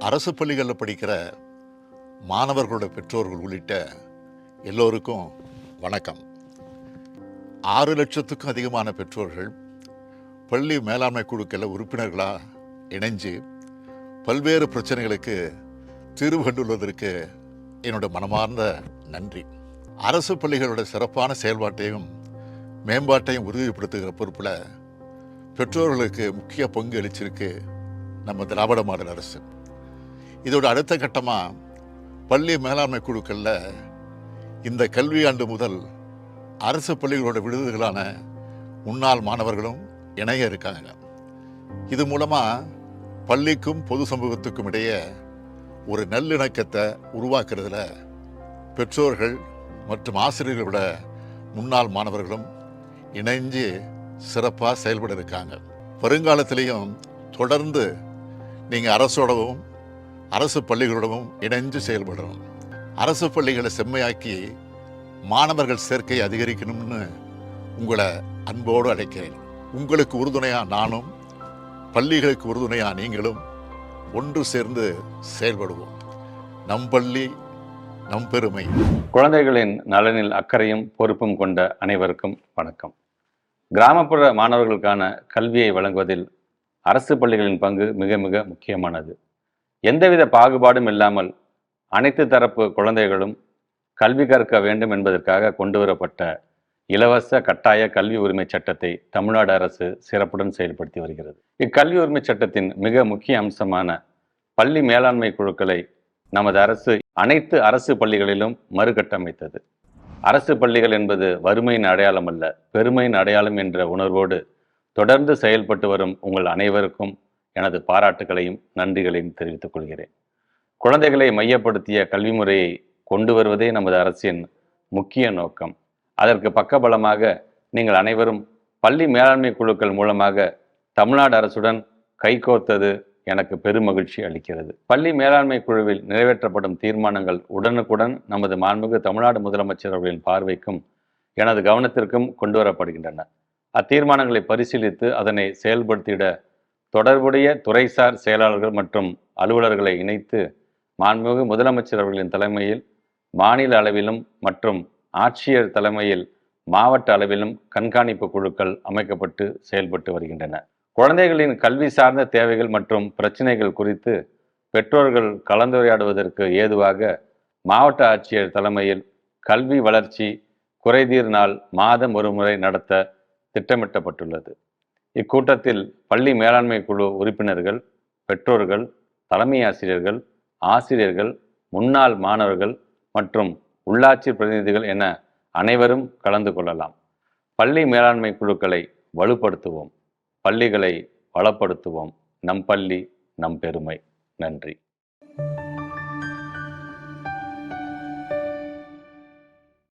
அரசு பள்ளிகளில் படிக்கிற மாணவர்களோட பெற்றோர்கள் உள்ளிட்ட எல்லோருக்கும் வணக்கம். ஆறு லட்சத்துக்கும் அதிகமான பெற்றோர்கள் பள்ளி மேலாண்மை குழுக்களில் உறுப்பினர்களாக இணைஞ்சு பல்வேறு பிரச்சனைகளுக்கு தீர்வு கண்டுள்ளதற்கு என்னோட மனமார்ந்த நன்றி. அரசு பள்ளிகளோட சிறப்பான செயல்பாட்டையும் மேம்பாட்டையும் உறுதிப்படுத்துகிற பொறுப்பில் பெற்றோர்களுக்கு முக்கிய பங்கு அளிச்சிருக்கு நம்ம திராவிட மாடல் அரசு. இதோட அடுத்த கட்டமாக பள்ளி மேலாண்மை குழுக்களில் இந்த கல்வியாண்டு முதல் அரசு பள்ளிகளோட விடுதிகளான முன்னாள் மாணவர்களும் இணைய இருக்காங்க. இது மூலமாக பள்ளிக்கும் பொது சமூகத்துக்கும் இடையே ஒரு நல்லிணக்கத்தை உருவாக்குறதுல பெற்றோர்கள் மற்றும் ஆசிரியர்களோட முன்னாள் மாணவர்களும் இணைஞ்சு சிறப்பாக செயல்பட இருக்காங்க. வருங்காலத்திலையும் தொடர்ந்து நீங்கள் அரசோடவும் அரசு பள்ளிகளோடவும் இணைஞ்சு செயல்படணும். அரசு பள்ளிகளை செம்மையாக்கி மாணவர்கள் சேர்க்கை அதிகரிக்கணும்னு உங்களை அன்போடு அழைக்கிறேன். உங்களுக்கு உறுதுணையாக நானும் பள்ளிகளுக்கு உறுதுணையாக நீங்களும் ஒன்று சேர்ந்து செயல்படுவோம். நம் பள்ளி நம் பெருமை. குழந்தைகளின் நலனில் அக்கறையும் பொறுப்பும் கொண்ட அனைவருக்கும் வணக்கம். கிராமப்புற மாணவர்களுக்கான கல்வியை வழங்குவதில் அரசு பள்ளிகளின் பங்கு மிக மிக முக்கியமானது. எந்தவித பாகுபாடும் இல்லாமல் அனைத்து தரப்பு குழந்தைகளும் கல்வி கற்க வேண்டும் என்பதற்காக கொண்டுவரப்பட்ட இலவச கட்டாய கல்வி உரிமை சட்டத்தை தமிழ்நாடு அரசு சிறப்புடன் செயல்படுத்தி வருகிறது. இக்கல்வி உரிமை சட்டத்தின் மிக முக்கிய அம்சமான பள்ளி மேலாண்மை குழுக்களை நமது அரசு அனைத்து அரசு பள்ளிகளிலும் மறுகட்டமைத்தது. அரசு பள்ளிகள் என்பது வறுமையின் அடையாளம் அல்ல பெருமையின் அடையாளம் என்ற உணர்வோடு தொடர்ந்து செயல்பட்டு வரும் உங்கள் அனைவருக்கும் எனது பாராட்டுகளையும் நன்றிகளையும் தெரிவித்துக் கொள்கிறேன். குழந்தைகளை மையப்படுத்திய கல்வி முறையை கொண்டு வருவதே நமது அரசின் முக்கிய நோக்கம். அதற்கு பக்கபலமாக நீங்கள் அனைவரும் பள்ளி மேலாண்மை குழுக்கள் மூலமாக தமிழ்நாடு அரசுடன் கைகோர்த்தது எனக்கு பெருமகிழ்ச்சி அளிக்கிறது. பள்ளி மேலாண்மை குழுவில் நிறைவேற்றப்படும் தீர்மானங்கள் உடனுக்குடன் நமது மாண்புமிகு தமிழ்நாடு முதலமைச்சர் அவர்களின் பார்வைக்கும் எனது கவனத்திற்கும் கொண்டு வரப்படுகின்றன. அத்தீர்மானங்களை பரிசீலித்து அதனை செயல்படுத்திட தொடர்புடைய துறைசார் செயலாளர்கள் மற்றும் அலுவலர்களை இணைத்து மாண்புமிகு முதலமைச்சர் அவர்களின் தலைமையில் மாநில அளவிலும் மற்றும் ஆட்சியர் தலைமையில் மாவட்ட அளவிலும் கண்காணிப்பு குழுக்கள் அமைக்கப்பட்டு செயல்பட்டு வருகின்றன. குழந்தைகளின் கல்வி சார்ந்த தேவைகள் மற்றும் பிரச்சனைகள் குறித்து பெற்றோர்கள் கலந்துரையாடுவதற்கு ஏதுவாக மாவட்ட ஆட்சியர் தலைமையில் கல்வி வளர்ச்சி குறைதீர் நாள் மாதம் ஒருமுறை நடத்த திட்டமிட்டப்பட்டுள்ளது. இக்கூட்டத்தில் பள்ளி மேலாண்மை குழு உறுப்பினர்கள் பெற்றோர்கள் தலைமை ஆசிரியர்கள் ஆசிரியர்கள் முன்னாள் மாணவர்கள் மற்றும் உள்ளாட்சி பிரதிநிதிகள் என அனைவரும் கலந்து கொள்ளலாம். பள்ளி மேலாண்மை குழுக்களை வலுப்படுத்துவோம். பள்ளிகளை வளப்படுத்துவோம். நம் பள்ளி நம் பெருமை. நன்றி.